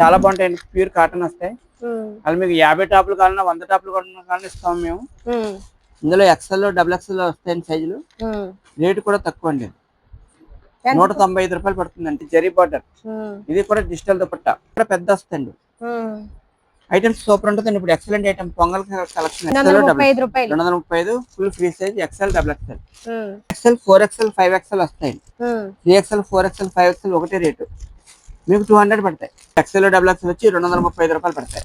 చాలా బాగుంటాయండి. Pure cotton వస్తాయి. అది మీకు యాభై టాపులు కావాలన్నా వంద టాపులు కావాలన్నా ఇస్తాం మేము. ఇందులో ఎక్సెల్ డబుల్ ఎక్సెల్ వస్తాయండి సైజులు. రేటు కూడా తక్కువ అండి? నూట తొంభై ఐదు రూపాయలు పడుతుందండి జరీ బార్డర్. ఇది కూడా డిజిటల్ దుపట్టా. కూడా పెద్ద వస్తుంది. ఐటమ్స్ సూపర్ ఉంటుందండి. ఇప్పుడు ఎక్సలెంట్ ఐటమ్ పొంగల్ కలెక్షన్. రెండు వందల ముప్పై ఐదు full free size XL double XL. XL four XL five XL వస్తాయి. Three XL four XL five XL ఒకటే రేటు. మీకు టూ హండ్రెడ్ పడతాయి. ఎక్సెల్ డబుల్ ఎక్సెల్ వచ్చి రెండు వందల ముప్పై ఐదు రూపాయలు పడతాయి.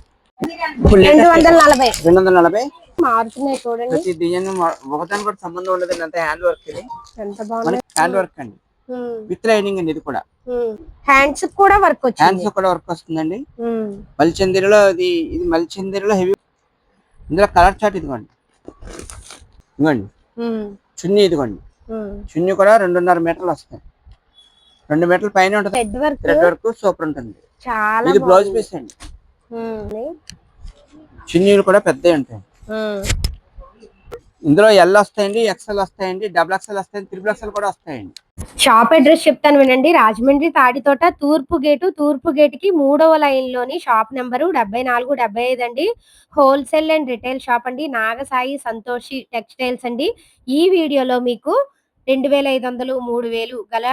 రెండు వందల నలభై. రెండు వందల నలభై? మారుతున్నాయి చూడండి. ప్రతి డిజైన్ ఒకదాని కూడా సంబంధం ఉండదు అంత హ్యాండ్ వర్క్ ఎంత బాగుంది. హ్యాండ్ వర్క్ అండి. విత్ లైనింగ్ అండి ఇది కూడా. హ్యాండ్స్ కూడా వర్క్ హ్యాండ్స్ కూడా వర్క్ వస్తుందండి. మల్చందిరిలో ఇది ఇది మల్చందిరిలో హెవీ ఇందులో కలర్ చార్ట్ ఇదిగోండి. ఇదిగోండి. చున్నీ ఇదిగోండి. చున్నీ కూడా రెండున్నర మీటర్లు వస్తాయి. రెండు మీటర్ల పైన ఉంటుంది. Thread work thread work super ఉంటుంది. చాలా ఇది బ్లౌజ్. పీస్ అండి. ఉమ్, చున్నీలు కూడా పెద్దవి ఉంటాయి. ఉమ్. ఇందులో ఎల్ వస్తాయండి ఎక్సెల్ వస్తాయండి డబుల్ ఎక్సెల్ వస్తాయండి త్రిబుల్ ఎక్సెల్ కూడా వస్తాయండి. షాప్ అడ్రస్ చెప్తాను వినండి. రాజమండ్రి తాడితోట తూర్పు గేటు తూర్పు గేట్కి మూడవ లైన్లోని షాప్ నెంబరు డెబ్బై నాలుగు డెబ్బై ఐదు అండి. హోల్సేల్ అండ్ రిటైల్ షాప్ అండి. నాగసాయి సంతోషి టెక్స్టైల్స్ అండి. ఈ వీడియోలో మీకు రెండు వేల ఐదు వందలు మూడు వేలు గల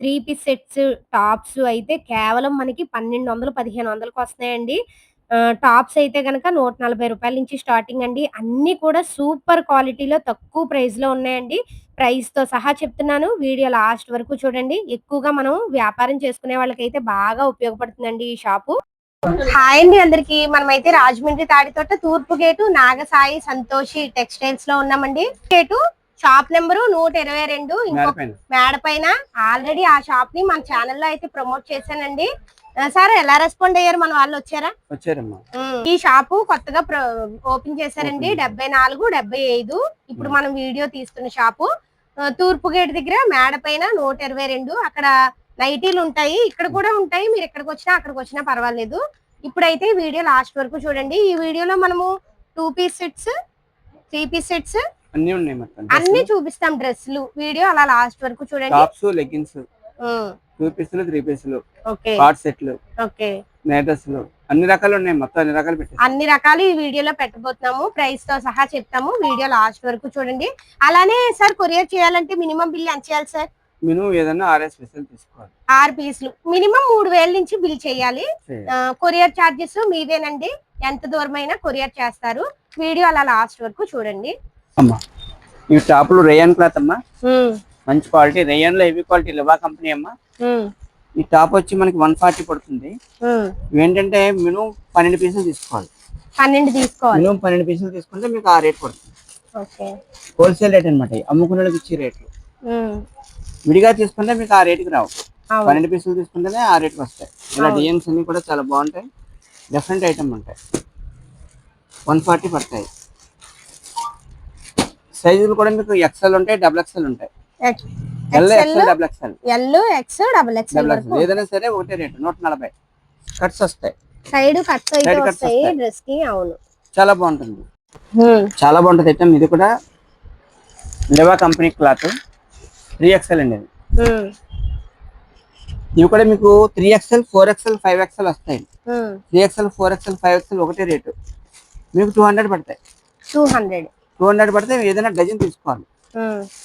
త్రీ పీస్ సెట్స్ టాప్స్ అయితే కేవలం మనకి పన్నెండు వందలు పదిహేను వందలకు వస్తున్నాయండి. ఆ, టాప్స్ అయితే కనుక నూట నలభై రూపాయల నుంచి స్టార్టింగ్ అండి. అన్ని కూడా సూపర్ క్వాలిటీలో తక్కువ ప్రైస్లో ఉన్నాయండి. ప్రైస్తో సహా చెప్తున్నాను. వీడియో లాస్ట్ వరకు చూడండి. ఎక్కువగా మనం వ్యాపారం చేసుకునే వాళ్ళకైతే బాగా ఉపయోగపడుతుందండి ఈ షాపు. హాయ్ అండి అందరికి. మనమైతే రాజమండ్రి తాడితోట తూర్పు గేటు నాగసాయి సంతోషి టెక్స్టైల్స్లో ఉన్నామండి. గేటు షాప్ నెంబరు నూట ఇరవై రెండు. ఇంకో మేడ పైన ఆల్రెడీ ఆ షాప్ని మన ఛానల్లో అయితే ప్రమోట్ చేశానండి. సార్ ఎలా రెస్పాండ్ అయ్యారు? మన వాళ్ళు వచ్చారా? వచ్చారమ్మా. ఈ షాపు కొత్తగా ఓపెన్ చేశారండి. డెబ్బై నాలుగు డెబ్బై ఐదు. ఇప్పుడు మనం వీడియో తీస్తున్న షాపు తూర్పు గేట్ దగ్గర మేడ పైన నూట ఇరవై రెండు. అక్కడ నైటీలు ఉంటాయి. ఇక్కడ కూడా ఉంటాయి. మీరు ఎక్కడికి వచ్చినా అక్కడికి వచ్చినా పర్వాలేదు. ఇప్పుడైతే ఈ వీడియో లాస్ట్ వరకు చూడండి. ఈ వీడియోలో మనము two piece sets three piece sets అన్ని ఉన్నాయి మొత్తం అన్ని చూపిస్తాం డ్రెస్సులు. వీడియో అలా లాస్ట్ వరకు చూడండి. టాప్స్ లెగ్గిన్స్ టూ పీసులు త్రీ పీసులు ఓకే. కార్డ్ సెట్లు ఓకే. నేటర్స్లు అన్ని రకాలు ఉన్నాయి మొత్తం అన్ని రకాలు పెట్టారు అన్ని రకాలు ఈ వీడియోలో పెట్టబోతున్నాము. ప్రైస్తో సహా చెప్తాము. వీడియో లాస్ట్ వరకు చూడండి. అలానే సార్ కొరియర్ చేయాలంటే మినిమం బిల్ ఎంత చేయాలి సార్ మినిమం ఏదన్నా ఆర్ఎస్ స్పెషల్ తీసుకోవాలి. ఆరు పీసులు మినిమం మూడు వేల నుంచి బిల్ చేయాలి. కొరియర్ చార్జెస్ మీవేనండి. ఎంత దూరమైనా కొరియర్ చేస్తారు. వీడియో అలా లాస్ట్ వరకు చూడండి. అమ్మా. ఈ టాపులు రేయన్ క్లాత్ అమ్మా. మంచి క్వాలిటీ. రేయన్లో హెవీ క్వాలిటీ లివా కంపెనీ అమ్మా. ఈ టాప్ వచ్చి మనకి వన్ ఫార్టీ పడుతుంది. ఏంటంటే మినిమం పన్నెండు పీసులు తీసుకోవాలి. పన్నెండు తీసుకోవాలి. మినిమం పన్నెండు పీసులు తీసుకుంటే మీకు ఆ రేట్ పడుతుంది. హోల్సేల్ రేట్ అనమాట అమ్ముకునే వాళ్ళకి ఇచ్చే రేట్లు. విడిగా తీసుకుంటే మీకు ఆ రేటుకి రావు. పన్నెండు పీసులు తీసుకుంటేనే ఆ రేట్కి వస్తాయి. ఇలా డిజైన్స్ అన్ని కూడా చాలా బాగుంటాయి. డిఫరెంట్ ఐటమ్ ఉంటాయి. వన్ ఫార్టీ పడతాయి. సైజులు కూడా మీకు ఎక్సెల్ ఉంటాయి డబుల్ ఎక్సెల్ ఉంటాయి. L XL double XL L X double XL XL ఏదైనా సరే ఒకటే రేటు నూట నలభై. కట్స్ వస్తాయి. సైడ్ కట్స్ అయితే Side cuts వస్తాయి వస్తాయి. డ్రెస్కి అవును. చాలా బాగుంటుంది. చాలా బాగుంటుంది ఐటమ్. ఇది కూడా Liva company cloth three XL అండి ఇది ఇవి కూడా మీకు three XL four XL five XL వస్తాయి. Three XL four XL five XL ఒకటే రేటు. మీకు టూ హండ్రెడ్ పడతాయి. టూ హండ్రెడ్ టూ హండ్రెడ్ పడితే ఏదైనా డజన్ తీసుకోవాలి.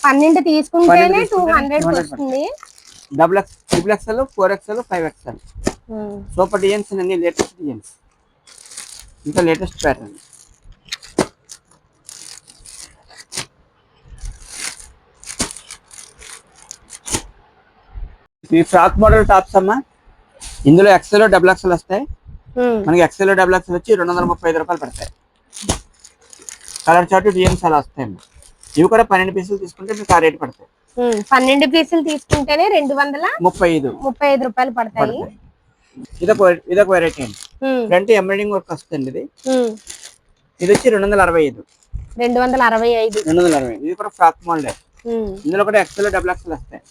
పన్నెండు తీసుకుంటేనే టూ హండ్రెడ్ 200 వస్తుంది. Double X triple XL four XL five XL super designs అన్ని లేటెస్ట్ డిజైన్స్. ఇంకా లేటెస్ట్ ప్యాటర్న్. ఈ ఫ్రాక్ మోడల్ టాప్స్ అమ్మా. ఇందులో ఎక్సెల్ డబుల్ ఎక్సెల్ వస్తాయి. మనకి ఎక్సెల్ డబుల్ ఎక్సెల్ వచ్చి రెండు వందల ముప్పై ఐదు రూపాయలు పడతాయి. కలర్ చార్ట్ డిజైన్స్ అలా వస్తాయి. ఇవి కూడా పన్నెండు పీసులు తీసుకుంటే మీకు ఆ రేట్ పడతాయి. పన్నెండు పీసులు తీసుకుంటేనే రెండు వందల ముప్పై ఐదు. ముప్పై ఐదు రూపాయలు పడతాయి. ఇదొక ఇదొక వెరైటీ అండి. ఫ్రంట్ ఎంబ్రాయిడింగ్ వర్క్ వస్తుంది ఇది. ఇది వచ్చి రెండు వందల అరవై ఐదు. రెండు వందల అరవై ఐదు. రెండు వందల అరవై ఇది కూడా ఫ్రాక్ మోడల్ ఇందులో కూడా ఎక్సెల్ డబుల్ ఎక్సెల్ వస్తాయి.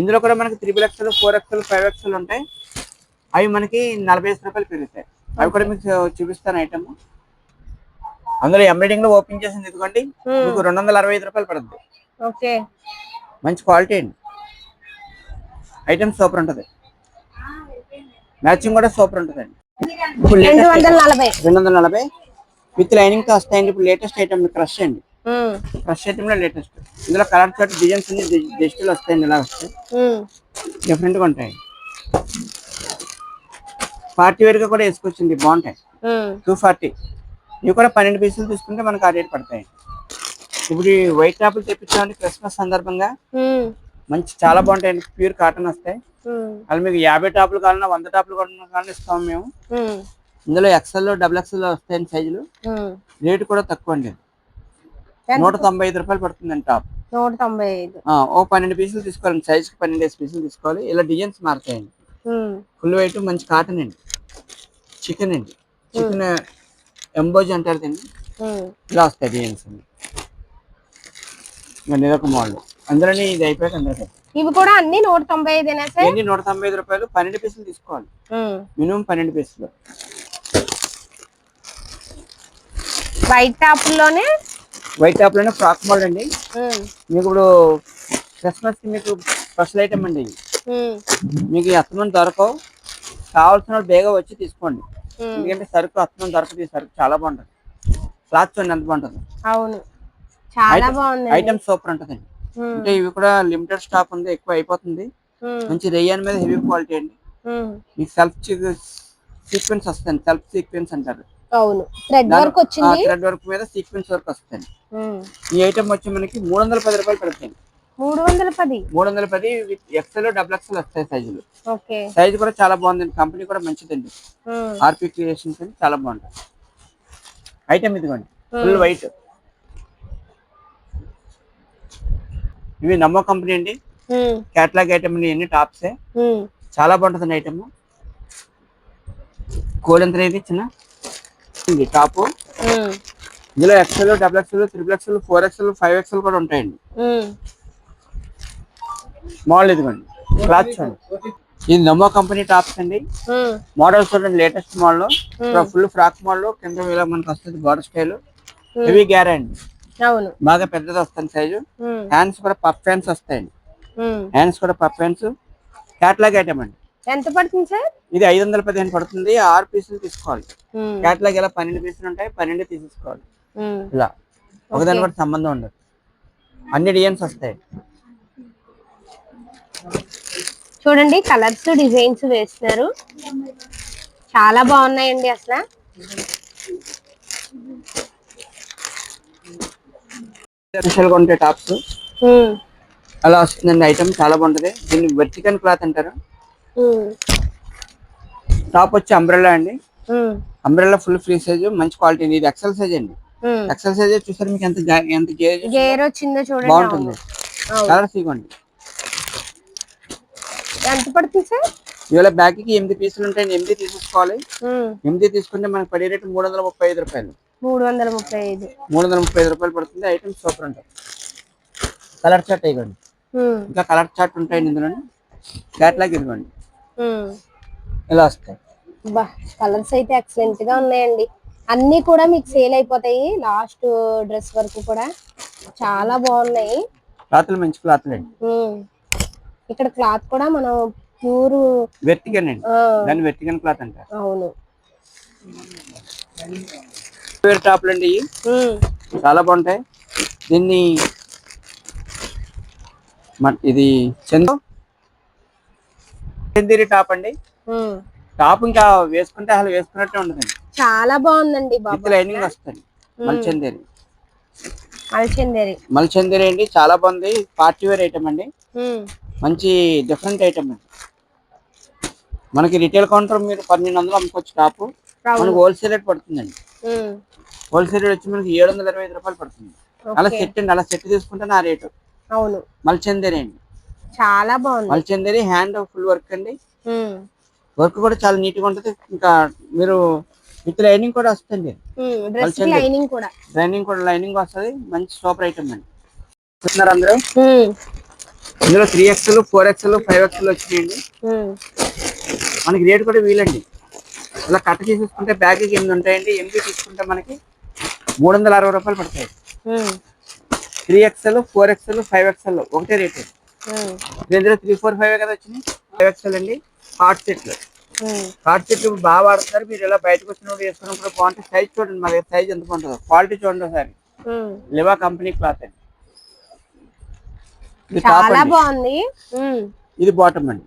ఇందులో కూడా మనకి triple XL four XL five XL ఉంటాయి. అవి మనకి నలభై ఐదు రూపాయలు పెరుగుతాయి. అవి కూడా మీకు చూపిస్తాను ఐటమ్ అందులో ఎంబ్రాయిడింగ్లో ఓపెన్ చేసింది ఇదిగోండి. ఉమ్, మీకు రెండు వందల అరవై ఐదు రూపాయలు పడుతుంది. ఓకే. మంచి క్వాలిటీ అండి. ఐటమ్ సూపర్ ఉంటుంది. మ్యాచింగ్ కూడా సూపర్ ఉంటుందండి ఇప్పుడు రెండు వందల నలభై విత్ లైనింగ్తో వస్తాయండి ఇప్పుడు లేటెస్ట్ ఐటమ్ క్రష్ అండి. క్రష్ ఐటమ్లో లేటెస్ట్. ఇందులో కలర్ చార్ట్ డిజైన్స్ అన్ని డిజిటల్ వస్తాయండి ఇలా వస్తాయి డిఫరెంట్గా ఉంటాయి. పార్టీ వేర్గా కూడా వేసుకోవచ్చండి బాగుంటాయి. టూ ఫార్టీ ఇవి కూడా పన్నెండు పీసులు తీసుకుంటే మనకు ఆ రేట్ పడతాయి. ఇప్పుడు ఈ వైట్ టాపులు తెప్పించామండి క్రిస్మస్ సందర్భంగా మంచి చాలా బాగుంటాయండి. ప్యూర్ కాటన్ వస్తాయి. అలా మీకు యాభై టాపులు కావాలన్నా వంద టాపులు కావాలన్నా ఇస్తాం మేము. ఇందులో ఎక్సెల్ డబుల్ ఎక్సెల్ వస్తాయండి సైజులు. రేటు కూడా తక్కువ అండి? నూట తొంభై ఐదు రూపాయలు పడుతుందండి టాప్. నూట తొంభై ఐదు. ఓ పన్నెండు పీసులు తీసుకోవాలండి సైజుకి పన్నెండు పీసులు తీసుకోవాలి. ఇలా డిజైన్స్ మారుతాయండి. ఫుల్ వైట్ మంచి కాటన్ అండి. చికెన్ అండి. చికెన్ ఎంబోజ్ అంటారు దీన్ని? వస్తాయి డిజైన్స్ అండి ఇదొక మోడల్. అందులోని ఇది అయిపోయాక అందరికీ ఇవి కూడా అన్ని నూట తొంభై ఐదేనా సార్? ఇవన్నీ నూట తొంభై ఐదు రూపాయలు. పన్నెండు పీసులు తీసుకోవాలి. మినిమం పన్నెండు పీసులు. వైట్ టాపుల్లోనే వైట్ టాప్లోనే ఫ్రాక్ మోడల్ అండి. మీకు ఇప్పుడు క్రిస్మస్కి మీకు స్పెషల్ ఐటమ్ అండి మీకు అత్తమని దొరకవు. కావాల్సిన వాళ్ళు బేగా వచ్చి తీసుకోండి. ఎందుకంటే సరుకు అత్తమని దొరకదు సరుకు చాలా బాగుంటుంది. క్లాత్ చూడండి ఎంత బాగుంటుంది. అవును. చాలా బాగుంది ఐటమ్ సూపర్ ఉంటుందండి అంటే ఇవి కూడా లిమిటెడ్ స్టాక్ ఉంది ఎక్కువ అయిపోతుంది. మంచి రేయన్ మీద హెవీ క్వాలిటీ అండి. మీకు సెల్ఫ్ సీక్వెన్స్ వస్తుంది సెల్ఫ్ సీక్వెన్స్ అంటారు. అవును. థ్రెడ్ వర్క్ వచ్చింది. థ్రెడ్ వర్క్ మీద సీక్వెన్స్ వర్క్ వస్తుంది. ఈ ఐటమ్ వచ్చి మనకి మూడు వందల పది రూపాయలు పడుతుంది మూడు వందల పది. మూడు వందల పది విత్ ఎక్సెల్ డబుల్ ఎక్సెల్ వస్తాయి సైజులు సైజ్ కూడా చాలా బాగుందండి. కంపెనీ కూడా మంచిదండి. ఆర్పి క్రియేషన్స్ అని చాలా బాగుంటుంది ఐటమ్ ఇదిగోండి. ఫుల్ వైట్ ఇవి నమ్మో కంపెనీ అండి. ఉమ్, క్యాటలాగ్ ఐటమ్ ఎన్ని టాప్సే చాలా బాగుంటుంది ఐటమ్ కోడ్ ఎంత ఇది చిన్న ఇది టాప్ ఇందులో XL double XL triple XL four XL five XL కూడా ఉంటాయండి. మోడల్ ఇదిగోండి. క్లాత్ చూడండి. ఇది నమ్మో కంపెనీ టాప్స్ అండి. మోడల్ చూడండి latest model. Full frock model కింద ఇలా మనకు వస్తుంది బార్డర్ స్టైల్ హెవీ గ్యారంటీ అవును. బాగా పెద్దది వస్తుంది సైజు హ్యాండ్స్ కూడా పఫ్ హ్యాండ్స్ వస్తాయండి. హ్యాండ్స్ కూడా పఫ్ హ్యాండ్స్ క్యాట్లాగ్ ఐటమ్ అండి. ఎంత పడుతుంది సార్? ఇది ఐదు వందల పదిహేను పడుతుంది. ఆరు పీసులు తీసుకోవాలి. క్యాట్లాగ్ ఇలా పన్నెండు పీసులు ఉంటాయి పన్నెండు తీసుకోవాలి. ఇలా. ఒకదాని కూడా సంబంధం ఉండదు. అన్ని డిజైన్స్ వస్తాయి. చూడండి కలర్స్ డిజైన్స్ వేస్తున్నారు. చాలా బాగున్నాయండి అసలు. ఉంటాయి టాప్స్. అలా వస్తుందండి ఐటమ్ చాలా బాగుంటది. దీన్ని వెర్టికల్ క్లాత్ అంటారు. టాప్ వచ్చి అంబ్రెల్లా అండి. అంబ్రెల్లా ఫుల్ ఫ్రీ సైజ్ మంచి క్వాలిటీ ఇది ఎక్సెల్ సైజ్ అండి. ఎక్సెల్ సైజ్ చూసారు? మీకు ఎంత ఎంత గేర్ వచ్చిందో చూడండి. బాగుంటుంది. కలర్స్ ఇవ్వండి. ఎంత పడుతుంది సార్? ఇవాళ బ్యాగ్కి ఎనిమిది పీసులు ఉంటాయండి ఎనిమిది తీసుకోవాలి ఎనిమిది తీసుకుంటే మనకి పడే రేటు మూడు వందల ముప్పై ఐదు రూపాయలు. మూడు వందల ముప్పై ఐదు. మూడు వందల ముప్పై ఐదు రూపాయలు పడుతుంది. ఐటమ్ సూపర్ ఉంటాయి. కలర్ చార్ట్ ఇవ్వండి. ఇంకా కలర్ చార్ట్ ఉంటాయండి ఇందులో క్యాట్లాగ్ ఇదిగోండి ఉమ్. ఇలా వస్తాయి. కలర్స్ అయితే ఎక్సలెంట్గా ఉన్నాయండి. అన్ని కూడా మీకు సేల్ అయిపోతాయి. లాస్ట్ డ్రెస్ వరకు కూడా. చాలా బాగున్నాయి. క్లాత్లు మంచి క్లాత్లు అండి. ఇక్కడ క్లాత్ కూడా మనం ప్యూర్ వెర్టికన్ అండి. దాన్ని వెర్టికన్ క్లాత్ అంటారు. అవును. టాప్లు అండి చాలా బాగుంటాయి. దీన్ని ఇది చందు. చందేరి టాప్ అండి. టాప్ ఇంకా వేసుకుంటే అసలు వేసుకున్నట్టే ఉంటుందండి చాలా బాగుందండి లైనింగ్ వస్తుంది. మల్చందేరి అలచందేరి మల్చందేరి అండి చాలా బాగుంది. పార్టీ వేర్ ఐటమ్ అండి. మంచి డిఫరెంట్ ఐటమ్ అండి మనకి రిటైల్ కౌంటర్ మీరు పన్నెండు వందలు అమ్ముకోవచ్చు టాప్ మనకి హోల్సేల్ రేట్ పడుతుందండి. హోల్సేల్ రేట్ వచ్చి మనకి ఏడు వందల ఇరవై ఐదు రూపాయలు పడుతుంది. అలా. సెట్ అండి అలా సెట్ తీసుకుంటే నా రేటు అవును. మల్చందేరి అండి. చాలా బాగుంది. మల్చందేరి హ్యాండ్ ఫుల్ వర్క్ అండి. వర్క్ కూడా చాలా నీట్గా ఉంటుంది. ఇంకా మీరు విత్ లైనింగ్ కూడా వస్తుంది. లైనింగ్ కూడా. లైనింగ్ కూడా లైనింగ్ వస్తుంది. మంచి సూపర్ ఐటమ్ అండి. చూస్తున్నారు అందరూ? ఇందులో three XL four XL five XL వచ్చినాయండి. మనకి రేట్ కూడా వీలండి. ఇలా కట్ చేసేసుకుంటే బ్యాగ్ ఎనిమిది ఉంటాయండి. ఎనిమిది తీసుకుంటే మనకి మూడు వందల అరవై రూపాయలు పడతాయి. Three XL four XL five XL ఒకటే రేట్ ఇందులో త్రీ ఫోర్ ఫైవ్ కదా వచ్చినాయి? ఫైవ్ ఎక్స్ఎల్ అండి. హాట్ సెట్లు ఉమ్, కార్డ్ సెట్ బాగా వాడుతున్నారు. మీరు ఇలా బయటకు వచ్చినప్పుడు వేసుకున్నప్పుడు బాగుంటుంది సైజ్ చూడండి మా దగ్గర సైజ్ ఎంత బాగుంటుందో. క్వాలిటీ చూడండి ఒకసారి. లివా కంపెనీ క్లాత్ అండి. చాలా బాగుంది. ఇది బాటమ్ అండి.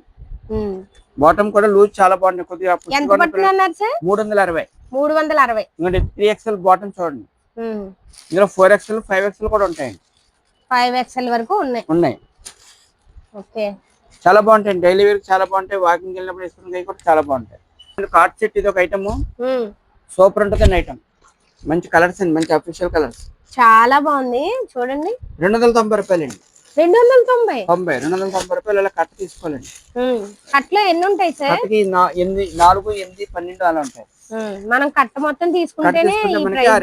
బాటమ్ కూడా లూజ్ చాలా బాగుంది. కొద్దిగా మూడు వందల అరవై. మూడు వందల అరవై. త్రీ ఎక్స్ఎల్ బాటమ్ చూడండి. ఇందులో ఫోర్ ఎక్స్ఎల్ ఫైవ్ ఎక్స్ఎల్ కూడా ఉంటాయండి. ఫైవ్ ఎక్స్ఎల్ వరకు ఉన్నాయి. ఉన్నాయి. ఓకే. చాలా బాగుంటాయి డైలీ వేర్ చాలా బాగుంటాయి. వాకింగ్ వెళ్ళినప్పుడు కూడా చాలా బాగుంటాయి. కార్డ్ సెట్ ఇది ఒక ఐటమ్ సూపర్ ఉంటుంది ఐటమ్ మంచి కలర్స్ అండి. మంచి అఫీషియల్ కలర్స్ చాలా బాగుంది. చూడండి. రెండు వందల తొంభై రూపాయలు అండి రెండు వందల తొంభై. తొంభై రెండు వందల తొంభై రూపాయలు ఇలా కట్ట తీసుకోవాలండి. కట్లో ఎన్ని ఉంటాయి సార్ కట్టకి ఎనిమిది నాలుగు ఎనిమిది పన్నెండు అలా ఉంటాయి. మనం కట్ట మొత్తం తీసుకుంటేనే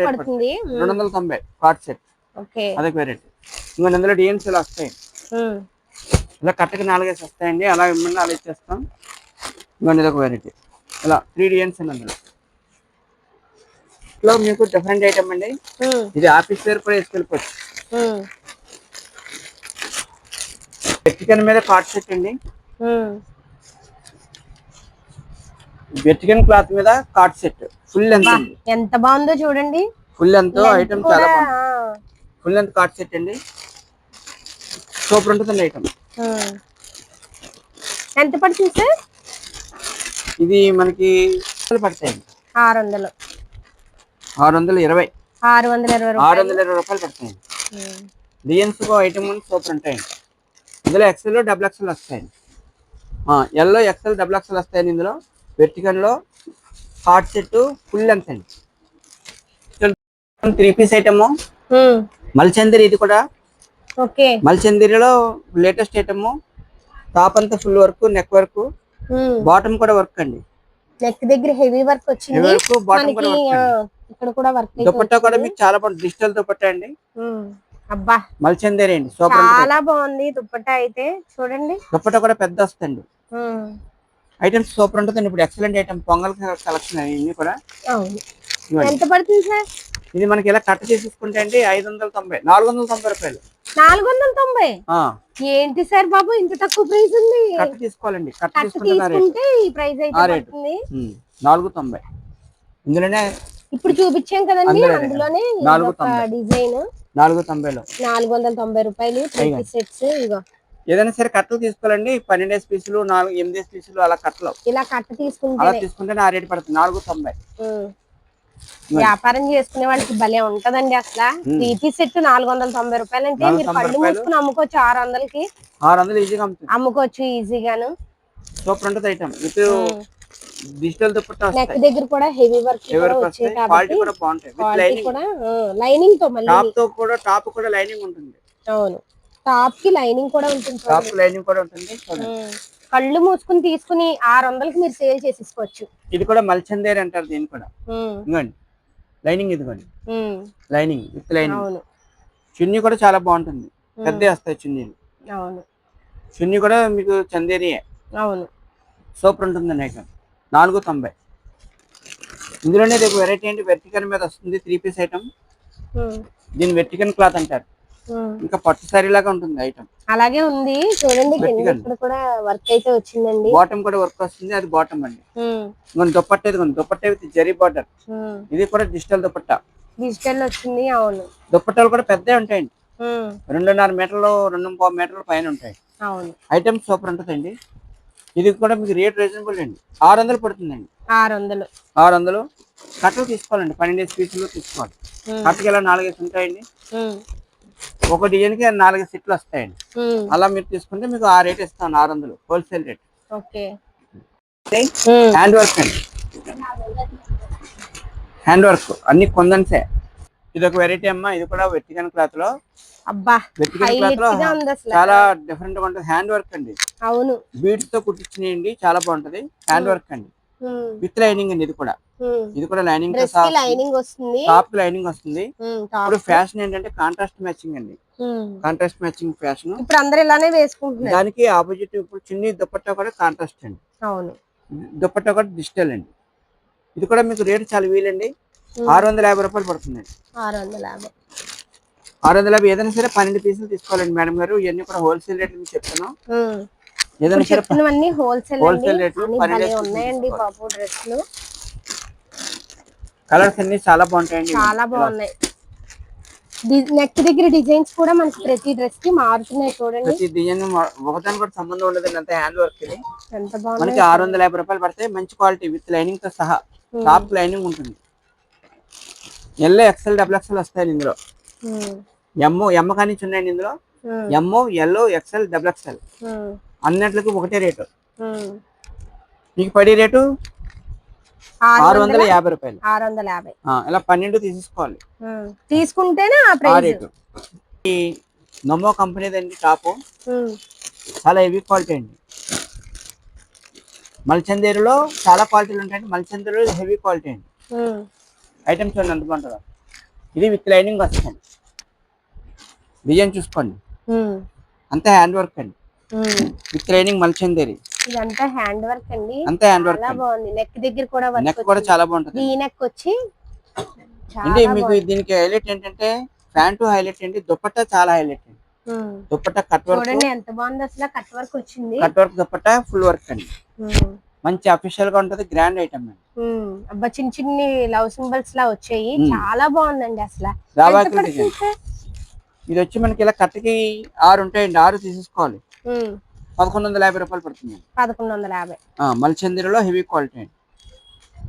పడుతుంది. రెండు వందల తొంభై కార్డ్ సెట్. ఓకే. అదొక వెరైటీ ఇంకా ఇందులో డిఎన్స్ ఇలా వస్తాయి. ఇలా కట్టకి నాలుగేసి వస్తాయండి. అలా ఇమ్మని అలా ఇచ్చేస్తాం. ఇంకొండి ఇదొక వెరైటీ ఇలా త్రీ డిఎన్స్ అండి అందులో. ఇట్లా మీకు డిఫరెంట్ ఐటమ్ అండి. ఇది ఆఫీస్ వేర్ కూడా వేసుకెళ్ళిపోవచ్చు వెర్టికన్ మీద కార్డ్ సెట్ అండి. వెర్టికన్ క్లాత్ మీద కార్డ్ సెట్. ఫుల్ లెంత్ ఎంత బాగుందో చూడండి. ఫుల్ లెంత్ ఐటమ్ చాలా బాగుంది. ఫుల్ లెంత్ కార్డ్ సెట్ అండి. సూపర్ ఉంటుంది ఐటమ్. ఎంత పడుతుంది సార్? ఇది మనకి పడతాయండి ఆరు వందలు ఆరు వందల ఇరవై. ఆరు వందల ఇరవై ఆరు వందల ఇరవై రూపాయలు పడతాయండి ఉమ్, డిఎన్స్ ఐటమ్ సూపర్ ఉంటాయండి. ఇందులో ఎక్సెల్ డబుల్ ఎక్సెల్ వస్తాయండి. ఎల్లో ఎక్సెల్ డబుల్ ఎక్సెల్ వస్తాయండి ఇందులో. వెర్టికన్లో హార్ట్ సెట్ ఫుల్ లెంత్ అండి. త్రీ పీస్ ఐటమ్ మల్చందిరి ఇది కూడా. మల్చందిరిలో లేటెస్ట్ ఐటమ్ టాప్ అంతా full work neck work bottom కూడా వర్క్ అండి. నెక్ దగ్గర హెవీ వర్క్ వచ్చింది. వర్క్ బాటమ్ కూడా వర్క్ ఇక్కడ కూడా వర్క్ దుపట్టా కూడా. మీకు చాలా బాగుంటుంది. డిజిటల్ దుపట్టా అండి. అబ్బా. మల్చందేరి అండి. సూపర్ ఉంటుంది. చాలా బాగుంది దుప్పట్టా అయితే. చూడండి. దుపట్టా కూడా పెద్ద వస్తుంది ఐటమ్స్ సూపర్ ఉంటుందండి. ఇప్పుడు ఎక్సలెంట్ ఐటమ్ పొంగల్ కలెక్షన్ ఇవన్నీ కూడా. ఎంత పడుతుంది సార్? ఇది మనకి ఇలా కట్ చేసేసుకుంటే అండి ఐదు వందల తొంభై. నాలుగు వందల తొంభై రూపాయలు. నాలుగు వందల తొంభై? ఏంటి సార్ బాబు? ఇంత తక్కువ ప్రైస్ ఉంది. కట్ తీసుకోవాలండి. కట్ కట్ తీసుకుంటే ఈ ప్రైస్ అయితే నాలుగు తొంభై. ఇందులోనే ఇప్పుడు చూపించాం కదండి అందులోనే. నాలుగు. డిజైన్. నాలుగు తొంభైలో. నాలుగు వందల తొంభై రూపాయలు. సెట్స్ ఇగో. ఏదైనా సరే కట్టలు తీసుకోవాలండి. పన్నెండేసి పీసులు నాలుగు ఎనిమిది పీసులు అలా కట్టలు. ఇలా కట్ట అలా తీసుకుంటే తీసుకుంటే నా రేట్ పడుతుంది. నాలుగు తొంభై. వ్యాపారం చేసుకునే వాళ్ళకి భలే ఉంటదండి అసలు. త్రీ పీస్ సెట్ నాలుగు వందల తొంభై రూపాయలు అంటే మీరు రూపాయలు. మూసుకుని అమ్ముకోవచ్చు ఆరు వందలకి. ఆరు వందలు ఈజీగా అమ్ముకోవచ్చు ఈజీగాను సూపర్ ఉంటుంది item with digital dupatta neck దగ్గర కూడా హెవీ వర్క్ వచ్చాయి క్వాలిటీ కూడా బాగుంటాయి. క్వాలిటీ లైనింగ్ కూడా లైనింగ్తో మళ్ళీ టాప్తో కూడా టాప్ కూడా లైనింగ్ ఉంటుంది. అవును. టాప్కి లైనింగ్ కూడా ఉంటుంది టాప్. లైనింగ్ కూడా ఉంటుంది. కళ్ళు మూసుకుని తీసుకుని ఆరు వందలకి మీరు సేల్ చేసేసుకోవచ్చు. ఇది కూడా మల్చందేరి అంటారు దీన్ని కూడా. ఇదిగోండి. లైనింగ్ ఇదిగోండి. లైనింగ్ విత్ లైనింగ్ అవును. చున్నీ కూడా చాలా బాగుంటుంది. పెద్ద వస్తాయి చున్నీలు. అవును. చున్నీ కూడా మీకు చందేరియే. అవును. సూపర్ ఉంటుందండి ఐటమ్. నాలుగు తొంభై. ఇందులోనే రేపు వెరైటీ ఏంటి? వెర్టికన్ మీద వస్తుంది త్రీ పీస్ ఐటమ్ దీన్ని వెర్టికన్ క్లాత్ అంటారు. ఉమ్. ఇంకా పట్టు సారీ లాగా ఉంటుంది ఐటమ్ అలాగే ఉంది. చూడండి కింద Vertical. ఇక్కడ కూడా వర్క్ అయితే వచ్చిందండి. బాటమ్ కూడా వర్క్ వస్తుంది. అది బాటమ్ అండి. ఉమ్, ఇంకొన్ని దుప్పట్ట ఇదిగోండి dupatta with zari border um. ఇది కూడా డిజిటల్ దుప్పట్ట. డిజిటల్ వచ్చింది అవును. దుప్పట్టాలు కూడా పెద్దవి ఉంటాయండి. రెండున్నర మీటర్లు రెండు మీటర్ల పైన ఉంటాయి. ఐటమ్ సూపర్ ఉంటుందండి. ఇది కూడా మీకు రేట్ రీజనబుల్ అండి. ఆరు వందలు పడుతుందండి. ఆరు వందలు ఆరు వందలు కట్టలు తీసుకోవాలండి. పన్నెండు పీసులు తీసుకోవాలి. కట్టకి ఇలా నాలుగైదు ఉంటాయండి? ఒక డిజైన్కి నాలుగు సెట్లు వస్తాయండి. అలా మీరు తీసుకుంటే మీకు ఆ రేట్ ఇస్తాను ఆరు వందలు హోల్సేల్ రేట్ హ్యాండ్ వర్క్ అండి. హ్యాండ్ వర్క్ అన్ని కొందన్సే. ఇది ఒక వెరైటీ అమ్మా. ఇది కూడా వెర్టికన్ క్లాత్లో. అబ్బా హైలైట్ క్లాత్లో చాలా డిఫరెంట్గా ఉంటుంది. హ్యాండ్ వర్క్ అండి. అవును. బీడ్స్తో కుట్టించినాయండి. చాలా బాగుంటది. హ్యాండ్ వర్క్ అండి. విత్ లైనింగ్ అండి ఇది కూడా. ఇది కూడా లైనింగ్ లైనింగ్ వస్తుంది. టాప్ లైనింగ్ వస్తుంది. ఇప్పుడు ఫ్యాషన్ ఏంటంటే కాంట్రాస్ట్ మ్యాచింగ్ అండి. కాంట్రాస్ట్ మ్యాచింగ్ ఫ్యాషన్ ఇప్పుడు అందరు ఇలానే వేసుకుంటున్నారు. దానికి ఆపోజిట్ ఇప్పుడు చున్నీ దుపట్టా కూడా కాంట్రాస్ట్ అండి. అవును. దుపట్టా కూడా డిజిటల్ అండి. ఇది కూడా మీకు రేట్ చాలా వీలండి. ఆరు వందల యాభై రూపాయలు పడుతుందండి ఆరు వందల యాభై. ఆరు వందల యాభై ఏదైనా సరే పన్నెండు పీసులు తీసుకోవాలండి మేడం గారు. ఇవన్నీ కూడా హోల్సేల్ రేట్ మీకు చెప్తాను ఉమ్, ఏదైనా సరే హోల్సేల్ అండి. రేట్లు పన్నెండు ఉన్నాయండి. బాబు డ్రెస్లు కలర్స్ అన్ని చాలా బాగుంటాయండి. చాలా బాగున్నాయి. నెక్ దగ్గర డిజైన్స్ కూడా మనకి ప్రతి డ్రెస్కి మారుతున్నాయి చూడండి. ప్రతి డిజైన్ ఒకదాని కూడా సంబంధం ఉండదు అంత హ్యాండ్ వర్క్ మనకి ఆరు వందల యాభై రూపాయలు పడితే మంచి క్వాలిటీ విత్ లైనింగ్తో సహా టాప్ లైనింగ్ ఉంటుంది. ఎల్లో ఎక్సెల్ డబుల్ ఎక్సెల్ వస్తాయి ఇందులో ఎమ్ ఎమ్మ కానీ ఉన్నాయండి ఇందులో M L XL double XL అన్నిట్లకి ఒకటే రేటు. ఉమ్. మీకు పడే రేటు? ఆరు వందల యాభై రూపాయలు. ఆరు వందల యాభై ఇలా పన్నెండు తీసుకోవాలి ఉమ్. తీసుకుంటేనే ఆ రేటు. ఈ నమో కంపెనీది అండి టాప్. చాలా హెవీ క్వాలిటీ అండి. మల్చందేరులో చాలా క్వాలిటీలు ఉంటాయండి. మల్చందేరులో హెవీ క్వాలిటీ అండి. ఐటమ్స్ చూడండి ఎంత బాగుంటుందో. ఇది విత్ లైనింగ్ వస్తుంది. డిజైన్ చూసుకోండి. అంతా హ్యాండ్ వర్క్ అండి. With lining Mulchanderi. ఇదంతా హ్యాండ్ వర్క్ అండి. అంతా హ్యాండ్ వర్క్ బాగుంది. నెక్ దగ్గర కూడా నెక్ వర్క్ కూడా చాలా బాగుంటుంది. ఈ నెక్ వచ్చి అంటే మీకు. దీనికి హైలైట్ ఏంటంటే ప్యాంటు హైలైట్ అండి దుపట్టా చాలా హైలైట్ అండి. Cut work. చూడండి ఎంత బాగుంది అసలు కట్ వర్క్ వచ్చింది. కట్ వర్క్ ఫుల్ వర్క్ అండి. మంచి అఫీషియల్గా ఉంటది గ్రాండ్ ఐటమ్ అండి. అబ్బా చిన్న చిన్ని లవ్ సింబల్స్ లా వచ్చాయి. చాలా బాగుందండి అసలు? ఇది వచ్చి మనకి ఇలా కట్టకి ఆరు ఉంటాయండి ఆరు తీసేసుకోవాలి. పదకొండు వందల యాభై రూపాయలు పడుతుంది. పదకొండు వందల యాభై. మల్చందిరిలో హెవీ క్వాలిటీ అండి.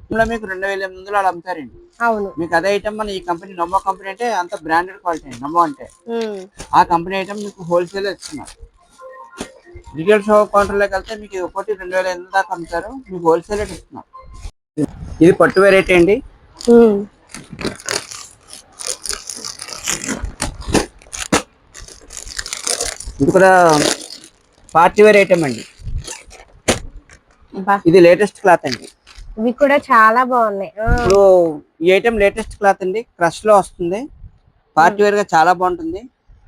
ఇందులో మీకు రెండు వేల ఎనిమిది వందలు అలా అమ్ముతారండి. అవును. మీకు అదే ఐటమ్ మన ఈ కంపెనీ నమ్మో కంపెనీ అంటే అంత బ్రాండెడ్ క్వాలిటీ అండి నమ్మో అంటే. ఆ కంపెనీ ఐటమ్ మీకు హోల్సేల్ ఇస్తున్నారు. రిటైల్ షాప్ కౌంటర్లోకి వెళ్తే మీకు ఒకటి రెండు వేల ఎనిమిది దాకా అమ్ముతారు. మీకు హోల్సేల్ రేట్ ఇస్తున్నారు ఇది పట్టు వెరైటీ అండి. ఇది కూడా పార్టీ వేర్ ఐటమ్ అండి. ఇది లేటెస్ట్ క్లాత్ అండి. ఇవి కూడా చాలా బాగున్నాయి. ఇప్పుడు ఈ ఐటమ్ లేటెస్ట్ క్లాత్ అండి. క్రష్లో వస్తుంది. పార్టీ వేర్గా చాలా బాగుంటుంది.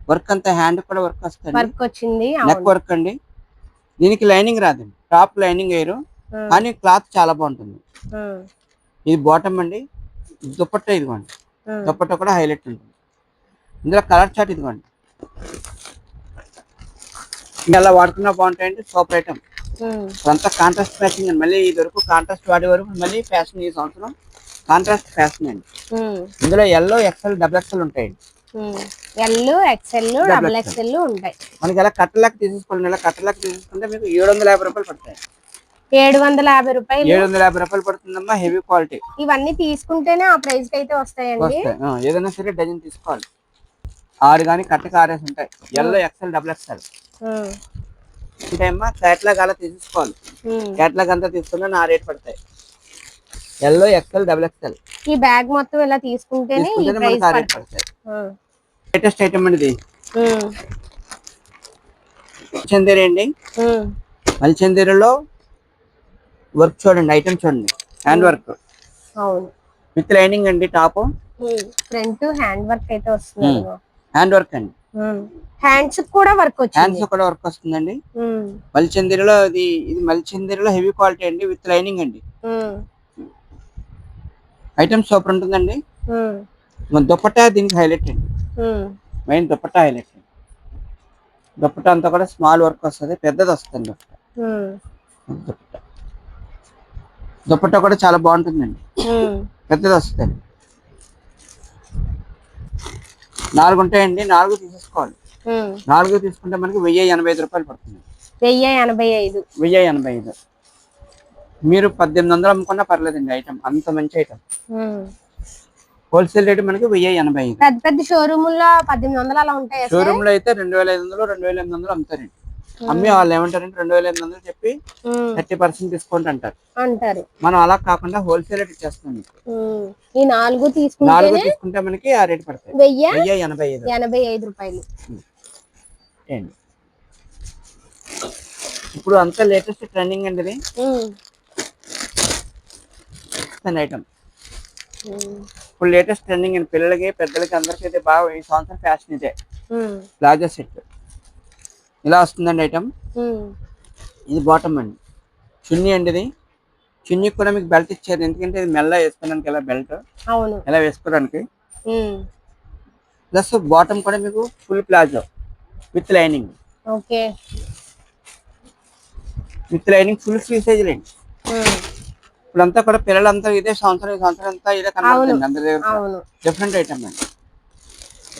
వర్క్ అంతా హ్యాండ్ కూడా వర్క్ వస్తుంది. వర్క్ వచ్చింది. నెక్ వర్క్ అండి. దీనికి లైనింగ్ రాదండి. టాప్ లైనింగ్ వేయరు. కానీ క్లాత్ చాలా బాగుంటుంది. ఇది బాటమ్ అండి. దుపట్టా ఇదిగోండి. ఉమ్. దుపట్టా కూడా హైలైట్ ఉంటుంది. ఇందులో కలర్ చార్ట్ ఇదిగోండి. ఇంకా అలా వాడుకున్నా బాగుంటాయండి సూపర్ ఐటమ్. అంతా కాంట్రాస్ట్ మ్యాచింగ్ అండి. మళ్ళీ ఇది వరకు కాంట్రాస్ట్ వాడే వరకు మళ్ళీ ఫ్యాషన్ ఈ సంవత్సరం కాంట్రాస్ట్ ఫ్యాషన్ అండి. ఇందులో ఎల్లో ఎక్సెల్ డబుల్ ఎక్సెల్ ఉంటాయండి. L XL double. ఎక్స్ఎల్ ఉంటాయి. మనకి కట్టలాక్ ఇలా కట్టలాక్ తీసుకుంటే మీకు ఏడు వందల యాభై రూపాయలు పడతాయి. ఏడు వందల యాభై రూపాయలు? ఏడు వందల యాభై రూపాయలు పడుతుందమ్మా హెవీ క్వాలిటీ ఇవన్నీ తీసుకుంటేనే ఆ ప్రైస్కి అయితే వస్తాయండి. ఏదైనా సరే డజన్ తీసుకోవాలి. ఆరు కానీ కట్టకి ఆరేసి ఉంటాయి. L XL double. అంటే అమ్మా క్యాట్లాగ్ అలా తీసుకోవాలి. క్యాట్లాగ్ అంతా తీసుకున్నా నా రేట్ పడతాయి. ఎల్లో ఎక్సెల్ డబుల్ ఎక్సెల్ ఈ బ్యాగ్ మొత్తం ఇలా తీసుకుంటేనే ఈ ప్రైస్ పడతాయి. లేటెస్ట్ ఐటమ్ అండి ఇది. చందేరి అండి. మల్చందేరిలో వర్క్ చూడండి ఐటమ్ చూడండి. Hand work. విత్ లైనింగ్ అండి టాప్. ఫ్రంట్ హ్యాండ్ వర్క్ అయితే వస్తుంది హ్యాండ్ వర్క్ అండి. హ్యాండ్స్ కూడా వర్క్ వచ్చింది. హ్యాండ్స్ కూడా వర్క్ వస్తుందండి. మల్చందిరిలో ఇది ఇది మల్చందిరిలో హెవీ క్వాలిటీ అండి విత్ లైనింగ్ అండి. ఐటమ్ సూపర్ ఉంటుందండి. దుపట్టా దీనికి హైలైట్ అండి. Main dupatta highlight. అండి దుపట్టా అంతా కూడా స్మాల్ వర్క్ వస్తుంది పెద్దది వస్తుంది దుపట్టా కూడా చాలా బాగుంటుందండి. పెద్దది వస్తుంది. నాలుగు ఉంటాయండి నాలుగు తీసేసుకోవాలి. నాలుగు తీసుకుంటే మనకి వెయ్యి ఎనభై ఐదు రూపాయలు పడుతుంది. వెయ్యి ఎనభై ఐదు. వెయ్యి ఎనభై ఐదు. మీరు పద్దెనిమిది వందలు అమ్ముకున్నా పర్లేదండి ఐటమ్ అంత మంచి ఐటమ్. హోల్సేల్ రేట్ మనకి వెయ్యి ఎనభై పెద్ద పెద్ద షోరూముల్లో పద్దెనిమిది వందలు అలా ఉంటాయి షోరూమ్లో అయితే రెండు వేల ఐదు వందలు రెండు వేల ఎనిమిది వందలు అమ్ముతారండి. అమ్మి వాళ్ళు ఏమంటారంటే రెండు వేల ఎనిమిది వందలు చెప్పి థర్టీ పర్సెంట్ డిస్కౌంట్ అంటారు. అంటారు. మనం అలా కాకుండా హోల్సేల్ రేట్ ఇచ్చేస్తాం. ఈ నాలుగు నాలుగు తీసుకుంటేనే తీసుకుంటే మనకి ఆ రేట్ పడతాయి. వెయ్యి? ఎనభై ఐదు. ఎనభై ఐదు రూపాయలు. ఇప్పుడు అంతా లేటెస్ట్ ట్రెండింగ్ అండి ఇది. ఐటమ్. ఇప్పుడు లేటెస్ట్ ట్రెండింగ్ అండి. పిల్లలకి పెద్దలకి అందరికీ అయితే బాగా ఈ సంవత్సరం ఫ్యాషన్ ఇదే. Palazzo set. ఇలా వస్తుందండి ఐటమ్. ఇది బాటమ్ అండి. చున్నీ అండి ఇది. చున్నీకి కూడా మీకు బెల్ట్ ఇచ్చారు ఎందుకంటే ఇది మెల్ల వేసుకోవడానికి ఇలా బెల్ట్ ఇలా వేసుకోవడానికి. ప్లస్ బాటమ్ కూడా మీకు full palazzo. With lining okay. With lining full free size లేండి. ఇప్పుడంతా కూడా పిల్లలంతా ఇదే సంవత్సరం సంవత్సరం అంతా ఇదే కనబడుతుంది అందరి దగ్గర డిఫరెంట్ ఐటమ్ అండి.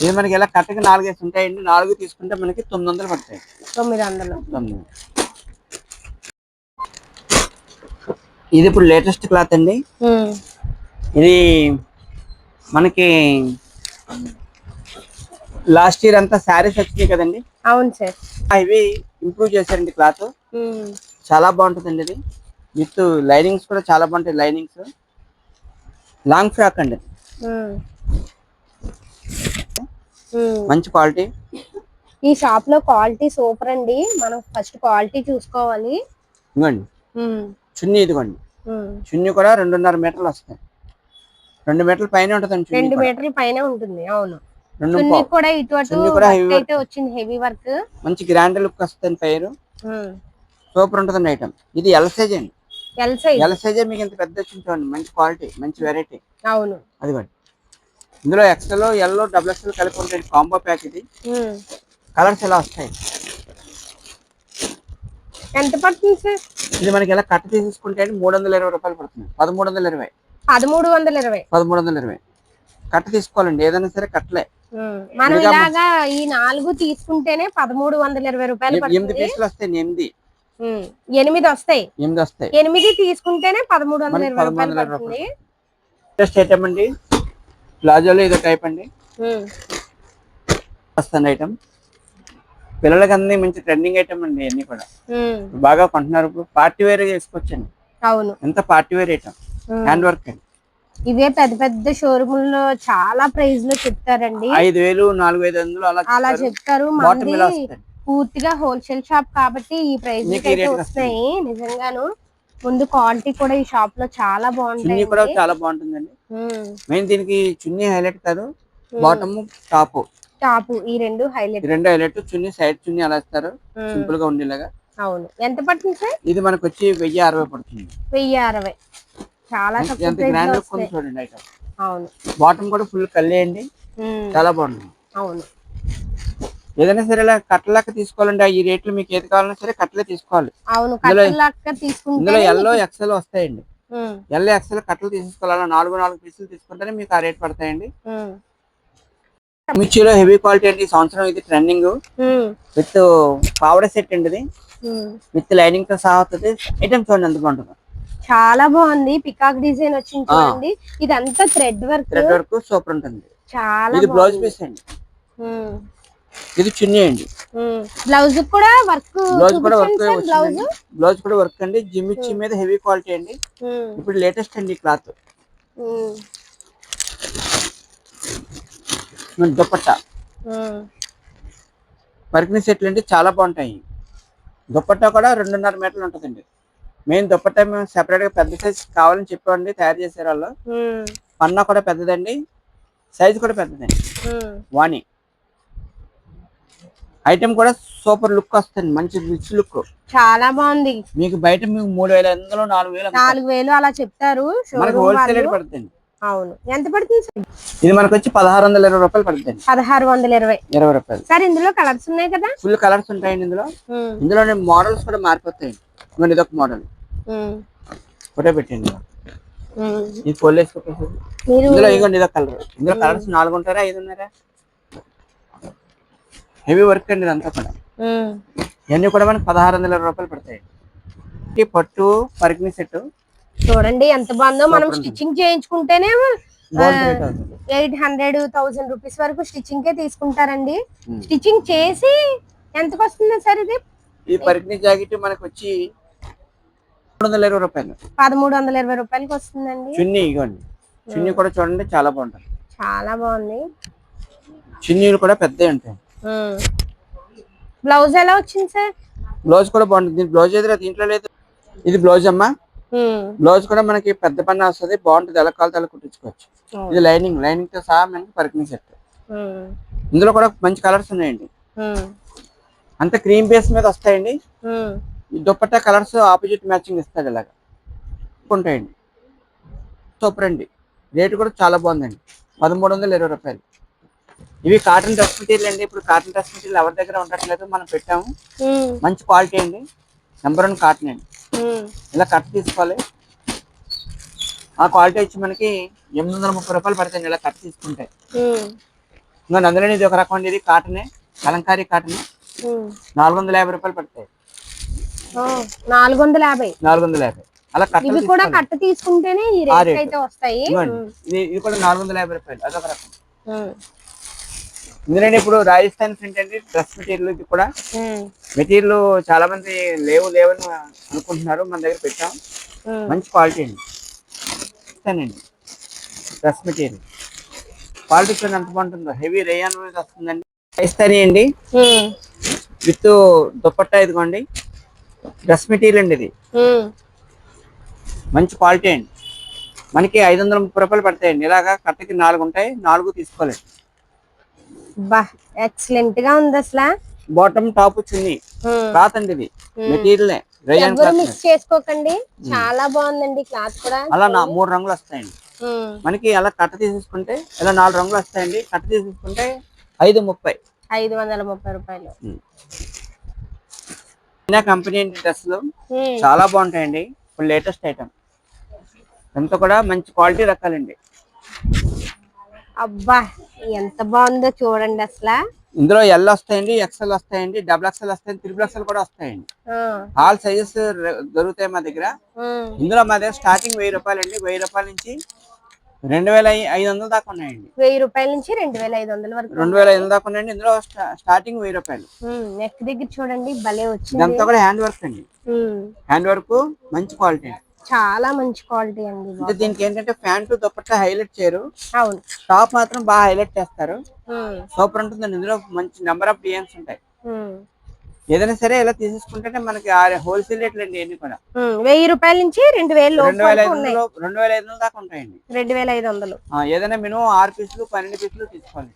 ఇది మనకి ఇలా కట్టకి నాలుగేసి ఉంటాయండి. నాలుగు తీసుకుంటే మనకి తొమ్మిది వందలు పడతాయి. తొమ్మిది వందలు తొమ్మిది. ఇది ఇప్పుడు లేటెస్ట్ క్లాత్ అండి. ఇది మనకి లాస్ట్ ఇయర్ అంతా శారీస్ వచ్చినాయి కదండి. అవును సార్. ఇవి ఇంప్రూవ్ చేశారండి క్లాత్ చాలా బాగుంటుందండి ఇది. విత్ లైనింగ్స్ కూడా చాలా బాగుంటాయి లైనింగ్స్. లాంగ్ ఫ్రాక్ అండి. మంచి క్వాలిటీ. ఈ షాప్లో క్వాలిటీ సూపర్ అండి. మనం ఫస్ట్ క్వాలిటీ చూసుకోవాలి. ఇదిగోండి చున్నీ ఇదిగోండి. చున్నీ కూడా రెండున్నర మీటర్లు వస్తాయి. రెండు మీటర్ల పైన చున్నీ రెండు. మీటర్ల పైన ఉంటుంది అవును. చున్నీ. కూడా అయితే వచ్చింది హెవీ వర్క్ మంచి గ్రాండ్ లుక్ వస్తుంది పైరు. సూపర్ ఉంటుందండి ఐటమ్ ఇది ఎల్ సైజ్ అండి. ఎల్ సైజ్ ఎల్ సైజ్ మీకు ఇంత పెద్ద వచ్చింది చూడండి. మంచి క్వాలిటీ మంచి వెరైటీ అవును. అదిగోండి ఇందులో ఎక్స్ఎల్ ఎల్లో డబుల్ ఎక్స్ఎల్ కలిపి ఉంటాయి. కాంబో ప్యాక్ ఇది. కలర్స్ ఇలా వస్తాయి? ఎంత పడుతుంది సార్? ఇది మనకి ఇలా కట్ తీసుకుంటే మూడు వందల ఇరవై రూపాయలు పడుతుంది. పదమూడు వందల ఇరవై. పదమూడు వందల ఇరవై. పదమూడు వందల ఇరవై. కట్ తీసుకోవాలండి. ఏదైనా సరే కట్లే ఉమ్. మనం ఇలాగా ఈ నాలుగు తీసుకుంటేనే పదమూడు వందల ఇరవై రూపాయలు ఎనిమిది పీసులు వస్తాయి ఎనిమిది. ఎనిమిది వస్తాయి. ఎనిమిది వస్తాయి. ఎనిమిది తీసుకుంటేనే పదమూడు వందల ఇరవై రూపాయలు 1300 పడుతుంది. జస్ట్ ఐటమ్ అండి ప్లాజోలో ఇదో టైప్ అండి. ఉమ్. వస్తుంది ఐటమ్ పిల్లలకి అన్ని మంచి ట్రెండింగ్ ఐటమ్ అండి అన్ని కూడా. బాగా కొంటున్నారు. ఇప్పుడు పార్టీ వేర్ వేసుకోవచ్చండి అవును. ఎంత party wear item. Hand work అండి. ఇవే పెద్ద పెద్ద షోరూముల్లో చాలా ప్రైస్లో చెప్తారండి. ఐదు వేలు నాలుగు ఐదు వందలు అలా చెప్తారు. వస్తాయి పూర్తిగా హోల్సేల్ షాప్ కాబట్టి ఈ ప్రైస్ అయితే వస్తున్నాయి నిజంగాను. ముందు క్వాలిటీ కూడా ఈ షాప్లో చాలా బాగుంటాయి కూడా చాలా బాగుంటుందండి. మెయిన్ దీనికి చున్నీ హైలైట్ కాదు బాటమ్ టాప్ టాప్ ఈ రెండు హైలైట్ రెండు హైలైట్ చున్నీ సైడ్ చున్నీ అలా ఇస్తారు. సింపుల్గా ఉండేలాగా. అవును. ఎంత పడుతుంది సార్? ఇది మనకు వచ్చి వెయ్యి అరవై పడుతుంది. వెయ్యి అరవై. చాలా వస్తాయి. చూడండి ఐటమ్ అవును. బాటమ్ కూడా ఫుల్ కల్లేయండి. చాలా బాగుంటుంది. అవును. ఏదైనా సరే ఇలా కట్టలాగా తీసుకోవాలండి. ఈ రేట్లు మీకు ఏది కావాలన్నా సరే కట్టలే తీసుకోవాలి. అవును ఇందులో- ఎల్లో ఎక్సెల్ వస్తాయండి. ఎల్లో ఎక్సెల్ కట్టలు తీసుకోవాలి నాలుగు నాలుగు పీసులు తీసుకుంటేనే మీకు ఆ రేట్ పడతాయండి. మిర్చిలో హెవీ క్వాలిటీ అండి. సంవత్సరం ఇది ట్రెండింగ్. విత్ పావడ సెట్ అండి ఇది. విత్ లైనింగ్తో సహా వస్తుంది. ఐటమ్ చూడండి ఎంత బాగుంటుంది. చాలా బాగుంది. పికాక్ డిజైన్ వచ్చింది. చూడండి. ఇదంతా thread work. Thread work super ఉంటుంది. చాలా ఇది బ్లౌజ్ పీస్ అండి. ఇది చున్నీ అండి బ్లౌజ్ కూడా వర్క్ బ్లౌజ్ కూడా వర్క్ బ్లౌజ్. బ్లౌజ్ కూడా వర్క్ అండి. జిమ్మిచ్చి మీద హెవీ క్వాలిటీ అండి. ఇప్పుడు లేటెస్ట్ అండి క్లాత్. దుప్పట్టా వర్క్ని సెట్లు అంటే చాలా బాగుంటాయి. దుప్పట్టా కూడా రెండున్నర మీటర్లు ఉంటుందండి. మెయిన్ దుప్పట్టా మేము separate గా పెద్ద సైజ్ కావాలని చెప్పండి తయారు చేసే వాళ్ళు పన్నా కూడా పెద్దదండి. సైజ్ కూడా పెద్దదండి. వాణి. ఐటమ్ కూడా సూపర్ లుక్ వస్తుంది. మంచి రిచ్ లుక్. చాలా బాగుంది. మీకు బయట మీకు మూడు వేల వందలు నాలుగు వేలు. నాలుగు వేలు అలా చెప్తారు మనకి షోరూమ్ హోల్సేల్ వాళ్ళు. రేట్ పడుతుంది. అవును. ఎంత పడుతుంది ఇది మనకు వచ్చి పదహారు వందల ఇరవై రూపాయలు పడుతుంది. పదహారు వందల ఇరవై. ఇరవై రూపాయలు. సార్ ఇందులో కలర్స్ ఉన్నాయి కదా? ఫుల్ కలర్స్ ఉంటాయండి ఇందులో. ఇందులో మోడల్స్ కూడా మారిపోతాయండి. ఇదిగోండి ఇదొక మోడల్. ఫోటో పెట్టండి. ఇది ఫోల్ మీరు ఇందులో ఇదిగోండి ఇదొక కలర్. ఇందులో కలర్స్ నాలుగు ఉంటారా ఐదు ఉన్నారా హెవీ వర్క్ అండి ఇదంతా కూడా. ఇవన్నీ కూడా మనకి పదహారు వందల రూపాయలు పడతాయి. ఈ పట్టు పరికిణి సెట్ చూడండి ఎంత బాగుందో. మనం స్టిచ్చింగ్ చేయించుకుంటేనే ఎయిట్ హండ్రెడ్ థౌసండ్ రూపీస్ వరకు స్టిచ్చింగ్ కే తీసుకుంటారండి. ఉమ్. స్టిచ్చింగ్ చేసి ఎంతకు వస్తుంది సార్ ఇది? ఈ పరికిణి జాకెట్ మనకు వచ్చి మూడు వందల ఇరవై రూపాయలు. పదమూడు వందల ఇరవై రూపాయలకి వస్తుందండి. చున్నీ ఇవ్వండి చున్నీ కూడా చూడండి చాలా బాగుంటుంది. చాలా బాగుంది. చున్నీలు కూడా పెద్దవి ఉంటాయి. బ్లౌజ్ ఎలా వచ్చింది సార్? బ్లౌజ్ కూడా బాగుంటుంది. దీని బ్లౌజ్ ఎదురు దీంట్లో లేదు. ఇది బ్లౌజ్ అమ్మా. బ్లౌజ్ కూడా మనకి పెద్ద పని వస్తుంది. బాగుంటుంది. ఎలా కావాలి అలా కుట్టించుకోవచ్చు ఇది లైనింగ్. లైనింగ్తో సహా మనకి పరికిణి సెట్. ఇందులో కూడా మంచి కలర్స్ ఉన్నాయండి. అంత క్రీమ్ బేస్ మీద వస్తాయండి. ఈ దుప్పట్టా కలర్స్ ఆపోజిట్ మ్యాచింగ్ ఇస్తాడు ఇలాగా. ఉంటాయండి సూపర్ అండి రేటు కూడా చాలా బాగుందండి. పదమూడు వందల ఇరవై రూపాయలు. ఇవి కాటన్ డ్రెస్ మెటీరియల్ అండి. ఇప్పుడు కాటన్ డ్రెస్ మెటీరియల్ ఎవరి దగ్గర ఉండట్లేదు మనం పెట్టాము. మంచి క్వాలిటీ అండి. నెంబర్ వన్ కాటన్ అండి. ఇలా కట్ తీసుకోవాలి. ఆ క్వాలిటీ వచ్చి మనకి ఎనిమిది వందల ముప్పై రూపాయలు పడుతుంది ఇలా కట్ తీసుకుంటే. ఇంకా అందులో ఇది ఒక రకం ఇది కాటనే కలంకారీ కాటనే. నాలుగు వందల యాభై రూపాయలు పడతాయి. నాలుగు వందల యాభై. నాలుగు వందల యాభై. అలా కట్ ఇవి కూడా కట్ట తీసుకుంటేనే ఈ రేట్. అయితే వస్తాయి. ఇది కూడా నాలుగు వందల యాభై రూపాయలు. అదొక రకం. ఇందులో ఇప్పుడు రాజస్థాన్ ప్రింట్ అండి డ్రెస్ మెటీరియల్ కూడా. మెటీరియల్ చాలా మంది లేవు లేవని అనుకుంటున్నారు. మన దగ్గర పెట్టాం. మంచి క్వాలిటీ అండి. ఇస్తానండి డ్రెస్ మెటీరియల్. క్వాలిటీ చూడండి ఎంత బాగుంటుందో. హెవీ రేయాన్ వస్తుందండి. రాజస్థానీ అండి. విత్ దుపట్టా ఇదిగోండి. డ్రెస్ మెటీరియల్ అండి ఇది. మంచి క్వాలిటీ అండి. మనకి ఐదు వందల ముప్పై రూపాయలు పడతాయండి. ఇలాగా కట్టకి నాలుగు ఉంటాయి. నాలుగు తీసుకోవాలి. బా ఎక్సలెంట్గా ఉంది అసలు. బాటమ్ టాప్ ఉమ్. క్లాత్ అండి ఇది మెటీరియల్ మిక్స్ చేసుకోకండి. చాలా బాగుందండి క్లాత్ కూడా. అలా నా మూడు రంగులు వస్తాయండి. మనకి అలా కట్ట తీసేసుకుంటే ఇలా నాలుగు రంగులు వస్తాయండి. కట్ట తీసేసుకుంటే ఐదు ముప్పై. ఐదు వందల ముప్పై రూపాయలు. చైనా కంపెనీ డ్రెస్సులు. చాలా బాగుంటాయండి. ఇప్పుడు లేటెస్ట్ ఐటమ్ అంతా కూడా మంచి క్వాలిటీ రకాలండి. అబ్బా ఎంత బాగుందో చూడండి అసలు. ఇందులో ఎల్ వస్తాయండి ఎక్సెల్ వస్తాయండి డబుల్ ఎక్సెల్ వస్తాయండి త్రిబుల్ ఎక్సెల్ కూడా వస్తాయండి. ఆల్ సైజెస్ దొరుకుతాయి మా దగ్గర. ఇందులో మా దగ్గర స్టార్టింగ్ వెయ్యి రూపాయలు అండి వెయ్యి రూపాయల నుంచి రెండు వేల ఐదు వందల దాకా ఉన్నాయండి. వెయ్యి రూపాయల నుంచి రెండు వేల ఐదు వందల వరకు రెండు వేల ఐదు వందల దాకా ఉన్నాయండి. ఇందులో స్టా- స్టార్టింగ్ వెయ్యి రూపాయలు. నెక్ దగ్గర చూడండి భలే వచ్చింది. ఇదంతా కూడా హ్యాండ్ వర్క్ అండి. హ్యాండ్ వర్క్ మంచి క్వాలిటీ చాలా మంచి క్వాలిటీ అండి. అంటే దీనికి ఏంటంటే ప్యాంటు దుపట్టా హైలైట్ చేయరు. అవును. టాప్ మాత్రం బాగా హైలైట్ చేస్తారు. సూపర్ ఉంటుందండి. ఇందులో మంచి నెంబర్ ఆఫ్ డిజైన్స్ ఉంటాయి. ఏదైనా సరే ఇలా తీసేసుకుంటే మనకి హోల్సేల్ రేట్లు అండి ఇవన్నీ కూడా. వెయ్యి రూపాయల నుంచి రెండు వేలు రెండు వేల ఐదు వందలు రెండు వేల ఐదు వందల దాకా ఉంటాయండి. రెండు వేల ఐదు వందలు. ఏదైనా మినిమం ఆరు పీసులు పన్నెండు పీసులు తీసుకోవాలి.